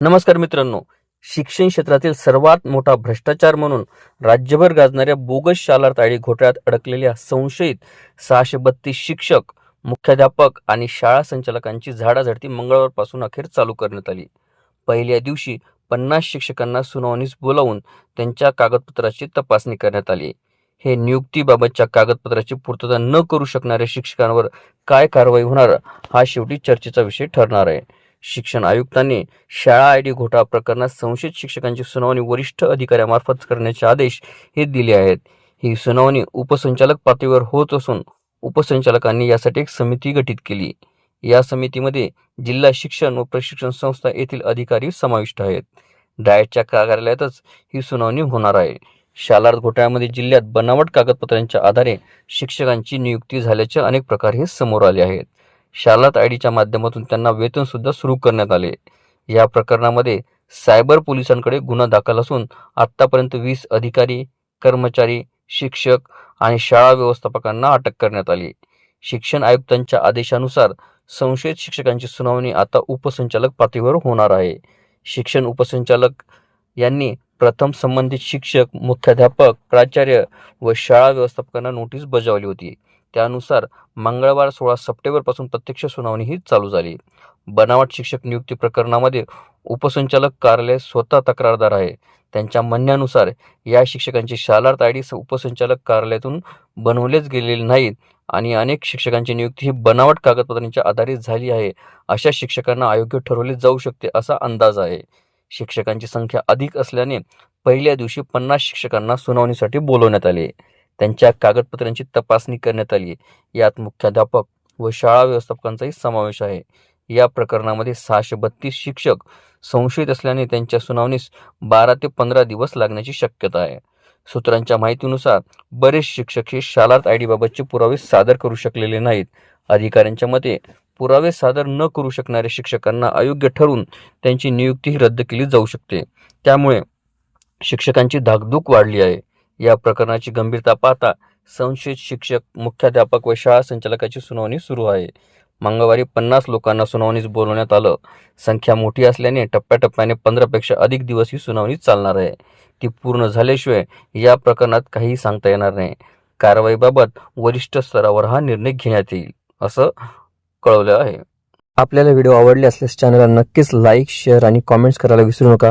नमस्कार मित्रांनो. शिक्षण क्षेत्रातील सर्वात मोठा भ्रष्टाचार म्हणून राज्यभर गाजणाऱ्या बोगस शालार ताळी घोटाळ्यात अडकलेल्या संशयित सहाशे बत्तीस शिक्षक मुख्याध्यापक आणि शाळा संचालकांची झाडाझडती मंगळवारपासून अखेर चालू करण्यात आली. पहिल्या दिवशी पन्नास शिक्षकांना सुनावणीस बोलावून त्यांच्या कागदपत्राची तपासणी करण्यात आली. हे नियुक्तीबाबतच्या कागदपत्राची पूर्तता न करू शकणाऱ्या शिक्षकांवर काय कारवाई होणार हा शेवटी चर्चेचा विषय ठरणार आहे. शिक्षण आयुक्तांनी शाळा आय डी घोटाळा प्रकरणात संशयित शिक्षकांची सुनावणी वरिष्ठ अधिकाऱ्यामार्फत करण्याचे आदेश हे दिले आहेत. ही सुनावणी उपसंचालक पातळीवर होत असून उपसंचालकांनी यासाठी एक समिती गठीत केली. या समितीमध्ये जिल्हा शिक्षण व प्रशिक्षण संस्था येथील अधिकारी समाविष्ट आहेत. डायटच्या कार्यालयातच ही सुनावणी होणार आहे. शालार्थ घोटाळ्यामध्ये जिल्ह्यात बनावट कागदपत्रांच्या आधारे शिक्षकांची नियुक्ती झाल्याचे अनेक प्रकार हे समोर आले आहेत. शालात आय डीच्या माध्यमातून त्यांना वेतनसुद्धा सुरू करण्यात आले. या प्रकरणामध्ये सायबर पोलिसांकडे गुन्हा दाखल असून आत्तापर्यंत वीस अधिकारी कर्मचारी शिक्षक आणि शाळा व्यवस्थापकांना अटक करण्यात आली. शिक्षण आयुक्तांच्या आदेशानुसार संशयित शिक्षकांची सुनावणी आता उपसंचालक पातळीवर होणार आहे. शिक्षण उपसंचालक यांनी प्रथम संबंधित शिक्षक मुख्याध्यापक प्राचार्य व शाळा व्यवस्थापकांना नोटीस बजावली होती. त्यानुसार मंगळवार सोळा सप्टेंबरपासून प्रत्यक्ष सुनावणी ही चालू झाली. बनावट शिक्षक नियुक्ती प्रकरणामध्ये उपसंचालक कार्यालय स्वतः तक्रारदार आहे. त्यांच्या म्हणण्यानुसार या शिक्षकांची शालार्थ आय डी उपसंचालक कार्यालयातून बनवलेच गेलेले नाहीत आणि अनेक शिक्षकांची नियुक्ती ही बनावट कागदपत्रांच्या आधारित झाली आहे. अशा शिक्षकांना अयोग्य ठरवले जाऊ शकते असा अंदाज आहे. शिक्षकांची संख्या अधिक असल्याने पहिल्या दिवशी पन्नास शिक्षकांना सुनावणीसाठी बोलवण्यात आले. त्यांच्या कागदपत्रांची तपासणी करण्यात आली यात मुख्याध्यापक व शाळा व्यवस्थापकांचाही समावेश आहे. या प्रकरणामध्ये सहाशे बत्तीस शिक्षक संशयित असल्याने त्यांच्या सुनावणीस बारा ते पंधरा दिवस लागण्याची शक्यता आहे. सूत्रांच्या माहितीनुसार बरेच शिक्षक हे शालार्थ आय डीबाबतचे पुरावे सादर करू शकलेले नाहीत. अधिकाऱ्यांच्या मते पुरावे सादर न करू शकणाऱ्या शिक्षकांना अयोग्य ठरून त्यांची नियुक्तीही रद्द केली जाऊ शकते. त्यामुळे शिक्षकांची धाकधूक वाढली आहे. या प्रकरणाची गंभीरता पाहता संशयित शिक्षक मुख्याध्यापक व शाळा संचालकाची सुनावणी सुरू आहे. मंगळवारी पन्नास लोकांना सुनावणीस बोलवण्यात आलं. संख्या मोठी असल्याने टप्प्याटप्प्याने पंधरापेक्षा अधिक दिवस ही सुनावणी चालणार आहे. ती पूर्ण झाल्याशिवाय या प्रकरणात काहीही सांगता येणार नाही. कारवाईबाबत वरिष्ठ स्तरावर हा निर्णय घेण्यात येईल असं कळवलं आहे. आपल्याला व्हिडिओ आवडले असल्यास चॅनलला नक्कीच लाईक शेअर आणि कॉमेंट्स करायला विसरू नका.